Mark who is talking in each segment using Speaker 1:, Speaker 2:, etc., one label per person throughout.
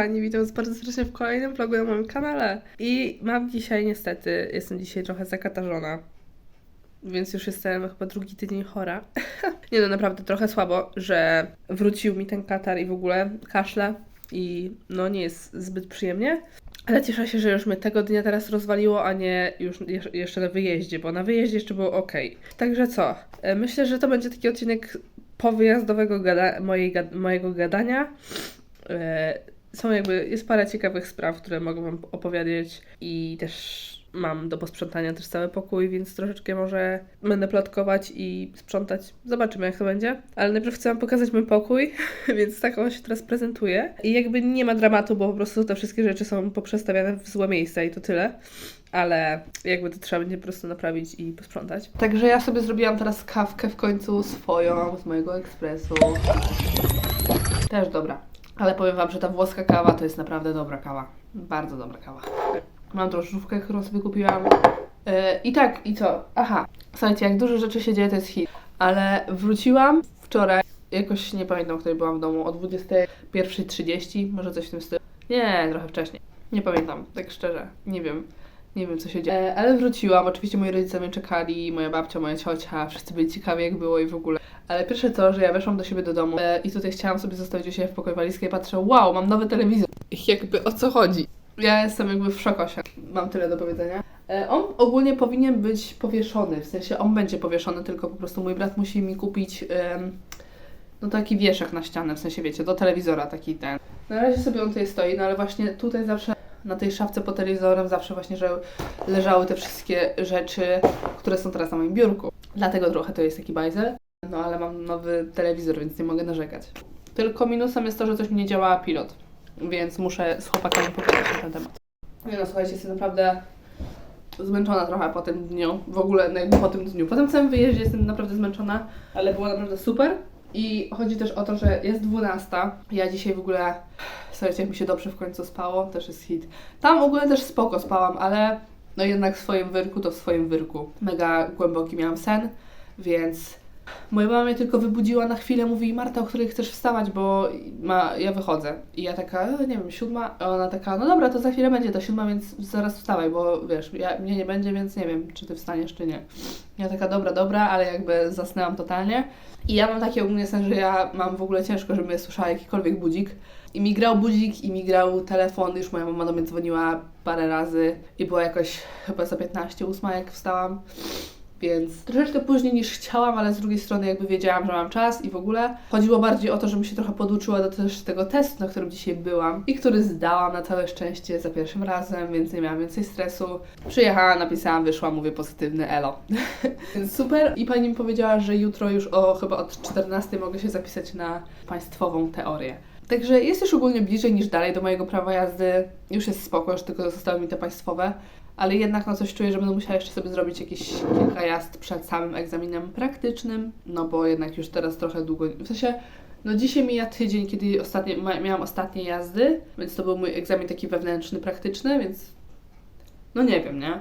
Speaker 1: kochani, witam was bardzo serdecznie w kolejnym vlogu na moim kanale. I mam dzisiaj niestety, jestem dzisiaj trochę zakatarzona. Więc już jestem chyba drugi tydzień chora. Nie no, naprawdę trochę słabo, że wrócił mi ten katar i w ogóle kaszle. I no nie jest zbyt przyjemnie. Ale cieszę się, że już mnie tego dnia teraz rozwaliło, a nie już jeszcze na wyjeździe, bo na wyjeździe jeszcze było ok. Także co? E, Myślę, że to będzie taki odcinek powyjazdowego gada- mojej, gad- mojego gadania. Są jakby, jest parę ciekawych spraw, które mogę Wam opowiedzieć i też mam do posprzątania też cały pokój, więc troszeczkę może będę plotkować i sprzątać. Zobaczymy jak to będzie. Ale najpierw chcę Wam pokazać mój pokój, więc tak on się teraz prezentuje. I jakby nie ma dramatu, bo po prostu te wszystkie rzeczy są poprzestawiane w złe miejsca i to tyle. Ale jakby to trzeba będzie po prostu naprawić i posprzątać. Także ja sobie zrobiłam teraz kawkę w końcu swoją z mojego ekspresu. Też dobra. Ale powiem Wam, że ta włoska kawa to jest naprawdę dobra kawa. Bardzo dobra kawa. Mam drożdżówkę, którą sobie kupiłam. Yy, I tak, i co? Aha. Słuchajcie, jak dużo rzeczy się dzieje, to jest hit. Ale wróciłam wczoraj, jakoś nie pamiętam, której byłam w domu, o 21.30, może coś w tym stylu. Nie, trochę wcześniej. Nie pamiętam, tak szczerze. Nie wiem. Nie wiem, co się dzieje. E, ale wróciłam. Oczywiście moi rodzice mnie czekali, moja babcia, moja ciocia, wszyscy byli ciekawi, jak było i w ogóle. Ale pierwsze to, że ja weszłam do siebie do domu e, i tutaj chciałam sobie zostawić u siebie w pokoju walizkę i patrzę, wow, mam nowy telewizor. Jakby o co chodzi? Ja jestem jakby w szokosie. Mam tyle do powiedzenia. E, On ogólnie powinien być powieszony, w sensie on będzie powieszony, tylko po prostu mój brat musi mi kupić no taki wieszak na ścianę, w sensie wiecie, do telewizora taki ten. Na razie sobie on tutaj stoi, no ale właśnie tutaj zawsze na tej szafce pod telewizorem zawsze właśnie że leżały te wszystkie rzeczy, które są teraz na moim biurku. Dlatego trochę to jest taki bajzel. No ale mam nowy telewizor, więc nie mogę narzekać. Tylko minusem jest to, że coś mi nie działa pilot, więc muszę z chłopakami pogadać na ten temat. Nie no, słuchajcie, jestem naprawdę zmęczona trochę po tym dniu. W ogóle po tym dniu. Po tym całym wyjeździe jestem naprawdę zmęczona, ale było naprawdę super. I chodzi też o to, że jest 12. Ja dzisiaj w ogóle, słuchajcie, jak mi się dobrze w końcu spało, też jest hit. Tam w ogóle też spoko spałam, ale no jednak w swoim wyrku to w swoim wyrku. Mega głęboki miałam sen, więc moja mama mnie tylko wybudziła na chwilę, mówi Marta, o której chcesz wstawać, bo ma, ja wychodzę. I ja taka, e, nie wiem, siódma, a ona taka, no dobra, to za chwilę będzie ta siódma, więc zaraz wstawaj, bo wiesz, ja, mnie nie będzie, więc nie wiem, czy ty wstaniesz, czy nie. Ja taka, dobra, dobra, ale jakby zasnęłam totalnie. I ja mam takie ogólnie sen, że ja mam w ogóle ciężko, żebym słyszała jakikolwiek budzik. I mi grał budzik, i mi grał telefon, już moja mama do mnie dzwoniła parę razy i była jakoś chyba za 15 ósma, jak wstałam. Więc troszeczkę później niż chciałam, ale z drugiej strony jakby wiedziałam, że mam czas i w ogóle chodziło bardziej o to, żebym się trochę poduczyła do też tego testu, na którym dzisiaj byłam i który zdałam na całe szczęście za pierwszym razem, więc nie miałam więcej stresu. Przyjechałam, napisałam, wyszła, mówię pozytywny elo. więc super. I pani mi powiedziała, że jutro już o chyba od 14 mogę się zapisać na państwową teorię. Także jest już ogólnie bliżej niż dalej do mojego prawa jazdy. Już jest spoko, już tylko zostały mi te państwowe. Ale jednak no coś czuję, że będę musiała jeszcze sobie zrobić jakieś kilka jazd przed samym egzaminem praktycznym. No bo jednak już teraz trochę długo. W sensie, no dzisiaj mija tydzień, kiedy ostatnie, miałam ostatnie jazdy, więc to był mój egzamin taki wewnętrzny, praktyczny, więc no nie wiem, nie?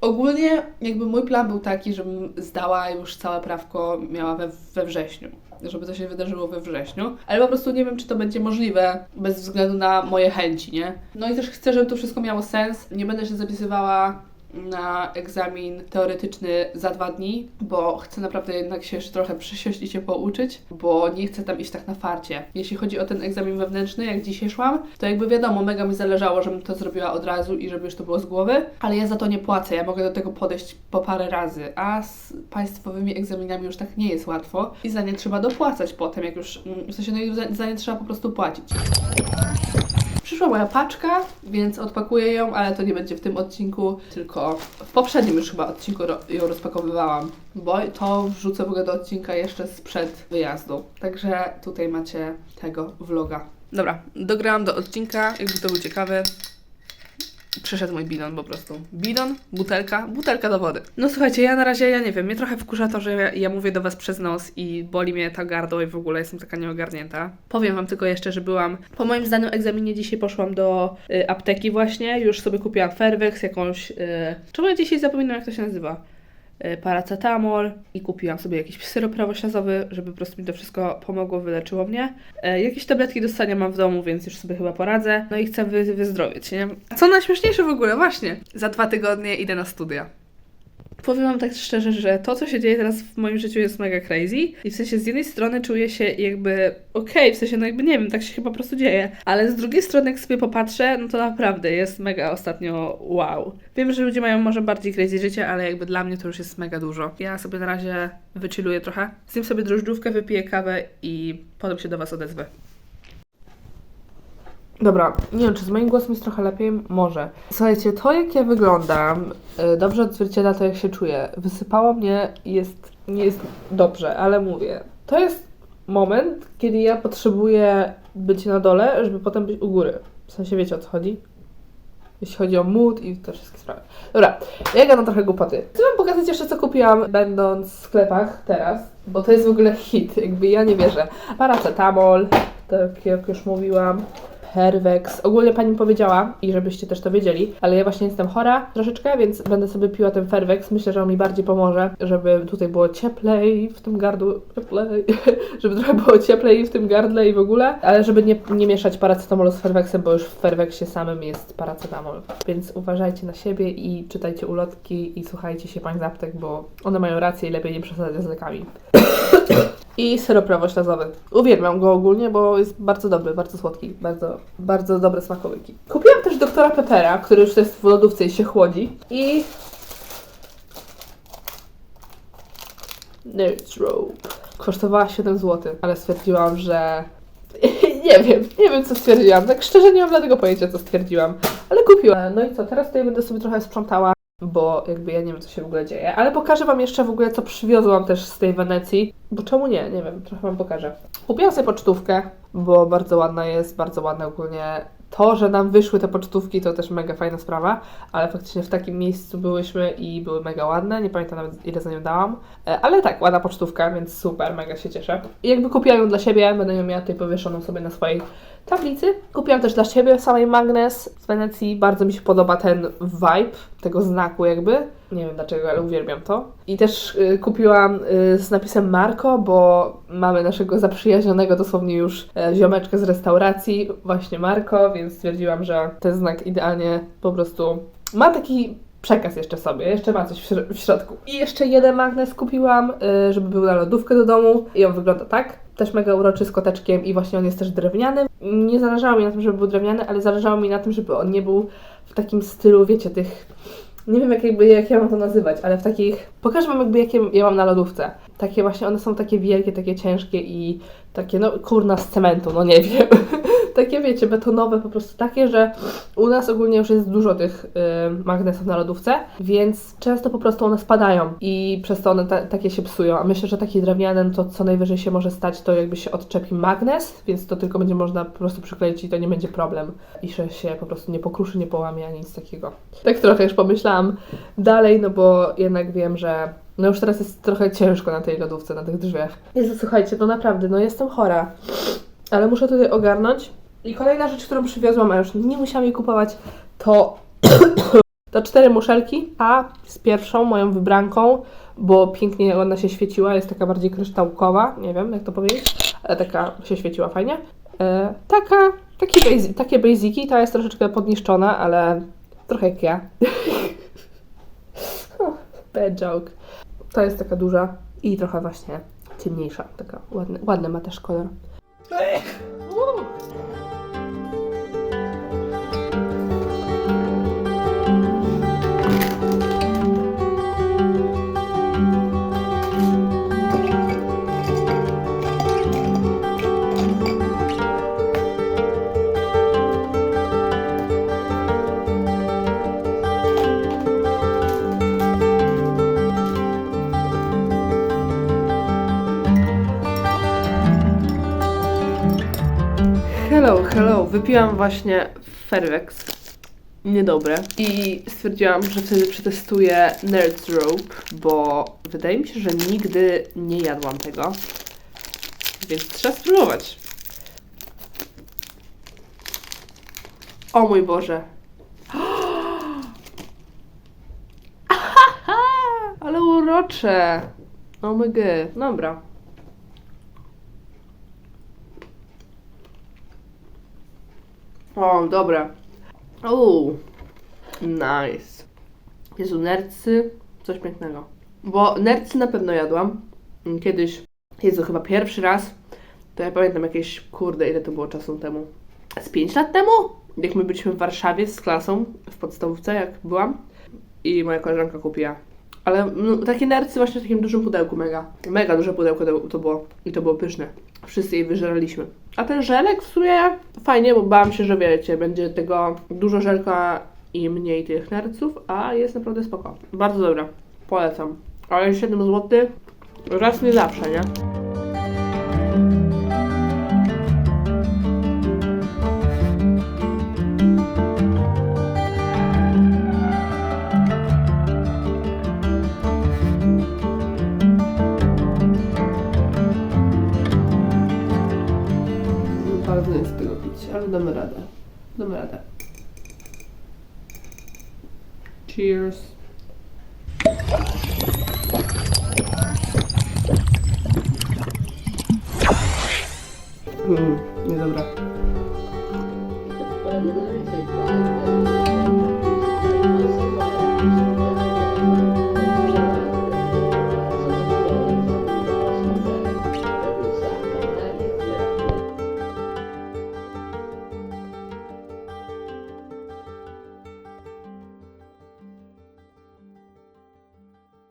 Speaker 1: Ogólnie jakby mój plan był taki, żebym zdała już całe prawko miała we, we wrześniu. Żeby to się wydarzyło we wrześniu, ale po prostu nie wiem, czy to będzie możliwe bez względu na moje chęci, nie? No i też chcę, żeby to wszystko miało sens. Nie będę się zapisywała na egzamin teoretyczny za dwa dni, bo chcę naprawdę jednak się jeszcze trochę przysiąść i się pouczyć, bo nie chcę tam iść tak na farcie. Jeśli chodzi o ten egzamin wewnętrzny, jak dzisiaj szłam, to jakby wiadomo, mega mi zależało, żebym to zrobiła od razu i żeby już to było z głowy, ale ja za to nie płacę, ja mogę do tego podejść po parę razy, a z państwowymi egzaminami już tak nie jest łatwo i za nie trzeba dopłacać potem, jak już, mm, w sensie, no i za, za nie trzeba po prostu płacić. Przyszła moja paczka, więc odpakuję ją, ale to nie będzie w tym odcinku, tylko w poprzednim już chyba odcinku ją rozpakowywałam, bo to wrzucę w ogóle do odcinka jeszcze sprzed wyjazdu. Także tutaj macie tego vloga. Dobra, dograłam do odcinka, jakby to był ciekawy. Przyszedł mój bidon po prostu. Bidon, butelka, butelka do wody. No słuchajcie, ja na razie, ja nie wiem, mnie trochę wkurza to, że ja, ja mówię do Was przez nos i boli mnie ta gardło i w ogóle jestem taka nieogarnięta. Powiem Wam tylko jeszcze, że byłam, po moim zdaniu egzaminie dzisiaj poszłam do y, apteki właśnie, już sobie kupiłam Fervex, jakąś, y, czemu ja dzisiaj zapominam jak to się nazywa? Y, paracetamol i kupiłam sobie jakiś syrop prawoślazowy, żeby po prostu mi to wszystko pomogło, wyleczyło mnie. E, Jakieś tabletki do ssania mam w domu, więc już sobie chyba poradzę. No i chcę wy, wyzdrowieć, nie? Co najśmieszniejsze w ogóle, właśnie. Za dwa tygodnie idę na studia. Powiem Wam tak szczerze, że to, co się dzieje teraz w moim życiu jest mega crazy. I w sensie z jednej strony czuję się jakby okej, w sensie no jakby nie wiem, tak się chyba po prostu dzieje. Ale z drugiej strony jak sobie popatrzę, no to naprawdę jest mega ostatnio wow. Wiem, że ludzie mają może bardziej crazy życie, ale jakby dla mnie to już jest mega dużo. Ja sobie na razie wychilluję trochę, zjem sobie drożdżówkę, wypiję kawę i potem się do Was odezwę. Dobra, nie wiem, czy z moim głosem jest trochę lepiej? Może. Słuchajcie, to jak ja wyglądam, y, dobrze odzwierciedla to, jak się czuję. Wysypało mnie jest, nie jest dobrze, ale mówię. To jest moment, kiedy ja potrzebuję być na dole, żeby potem być u góry. W sensie wiecie o co chodzi? Jeśli chodzi o mood i te wszystkie sprawy. Dobra, ja gadam trochę głupoty. Chcę wam pokazać jeszcze, co kupiłam, będąc w sklepach teraz, bo to jest w ogóle hit, jakby ja nie wierzę. Paracetamol, tak jak już mówiłam. Hervex. Ogólnie pani powiedziała, i żebyście też to wiedzieli, ale ja właśnie jestem chora troszeczkę, więc będę sobie piła ten Fervex. Myślę, że on mi bardziej pomoże, żeby tutaj było cieplej w tym gardle, cieplej, żeby trochę było cieplej w tym gardle i w ogóle, ale żeby nie, nie mieszać paracetamolu z Fervexem, bo już w Fervexie samym jest paracetamol. Więc uważajcie na siebie i czytajcie ulotki i słuchajcie się pań z aptek, bo one mają rację i lepiej nie przesadzać z lekami. I syrop prawoślazowy. Uwielbiam go ogólnie, bo jest bardzo dobry, bardzo słodki, bardzo, bardzo dobre smakołyki. Kupiłam też doktora Pepera, który już jest w lodówce i się chłodzi. I... Nerds Rope. Kosztowała 7 zł, ale stwierdziłam, że... nie wiem, nie wiem co stwierdziłam. Tak szczerze nie mam dlatego pojęcia co stwierdziłam. Ale kupiłam. No i co, teraz tutaj będę sobie trochę sprzątała bo jakby ja nie wiem, co się w ogóle dzieje. Ale pokażę Wam jeszcze w ogóle, co przywiozłam też z tej Wenecji, bo czemu nie? Nie wiem, trochę Wam pokażę. Kupiłam sobie pocztówkę, bo bardzo ładna jest, bardzo ładna ogólnie. To, że nam wyszły te pocztówki, to też mega fajna sprawa, ale faktycznie w takim miejscu byłyśmy i były mega ładne. Nie pamiętam nawet, ile za nią dałam, E, ale tak, ładna pocztówka, więc super, mega się cieszę. I jakby kupiłam ją dla siebie, będę ją miała tutaj powieszoną sobie na swojej tablicy. Kupiłam też dla siebie samej magnes z Wenecji. Bardzo mi się podoba ten vibe tego znaku jakby. Nie wiem dlaczego, ale uwielbiam to. I też y, kupiłam y, z napisem Marco, bo mamy naszego zaprzyjaźnionego dosłownie już e, ziomeczkę z restauracji, właśnie Marco, więc stwierdziłam, że ten znak idealnie po prostu ma taki przekaz jeszcze sobie, jeszcze ma coś w, w środku. I jeszcze jeden magnes kupiłam, y, żeby był na lodówkę do domu i on wygląda tak. Też mega uroczy z koteczkiem i właśnie on jest też drewniany. Nie zależało mi na tym, żeby był drewniany, ale zależało mi na tym, żeby on nie był w takim stylu, wiecie, tych... Nie wiem jak, jakby, jak ja mam to nazywać, ale w takich... Pokażę wam jakby jakie ja mam na lodówce. Takie właśnie, one są takie wielkie, takie ciężkie i takie, no kurna z cementu, no nie wiem. takie wiecie, betonowe, po prostu takie, że u nas ogólnie już jest dużo tych y, magnesów na lodówce, więc często po prostu one spadają i przez to one ta, takie się psują. A myślę, że taki drewniany, no to co najwyżej się może stać, to jakby się odczepi magnes, więc to tylko będzie można po prostu przykleić i to nie będzie problem. I że się po prostu nie pokruszy, nie połamie ani nic takiego. Tak trochę już pomyślałam dalej, no bo jednak wiem, że no już teraz jest trochę ciężko na tej lodówce, na tych drzwiach. Jezu, słuchajcie, no naprawdę, no jestem chora. Ale muszę tutaj ogarnąć. I kolejna rzecz, którą przywiozłam, a już nie musiałam jej kupować, to, to cztery muszelki. A z pierwszą, moją wybranką, bo pięknie ona się świeciła, jest taka bardziej kryształkowa, nie wiem jak to powiedzieć, ale taka się świeciła fajnie. E, taka, takie, basiki, ta jest troszeczkę podniszczona, ale trochę jak ja. Bad joke. Ta jest taka duża i trochę właśnie ciemniejsza, taka ładny, ładny ma też kolor. Hello, hello. Wypiłam właśnie Fervex. Niedobre. I stwierdziłam, że wtedy przetestuję Nerds Rope, bo wydaje mi się, że nigdy nie jadłam tego. Więc trzeba spróbować. O mój Boże. Ale urocze. Oh my god. Dobra. O, dobra. Uuu. Nice. Jezu, nercy. Coś pięknego. Bo nercy na pewno jadłam. Kiedyś, Jezu, chyba pierwszy raz. To ja pamiętam jakieś, kurde, ile to było czasu temu. Z 5 lat temu? Jak my byliśmy w Warszawie z klasą, w podstawówce, jak byłam. I moja koleżanka kupiła. Ale no, takie nercy właśnie w takim dużym pudełku, mega. Mega duże pudełko to było. I to było pyszne. Wszyscy je wyżeraliśmy. A ten żelek w sumie fajnie, bo bałam się, że wiecie, będzie tego dużo żelka i mniej tych nerców, a jest naprawdę spoko. Bardzo dobra. Polecam. Ale 7 zł raz nie zawsze, nie? Ale damy radę. Damy. Cheers. Mm, niedobra.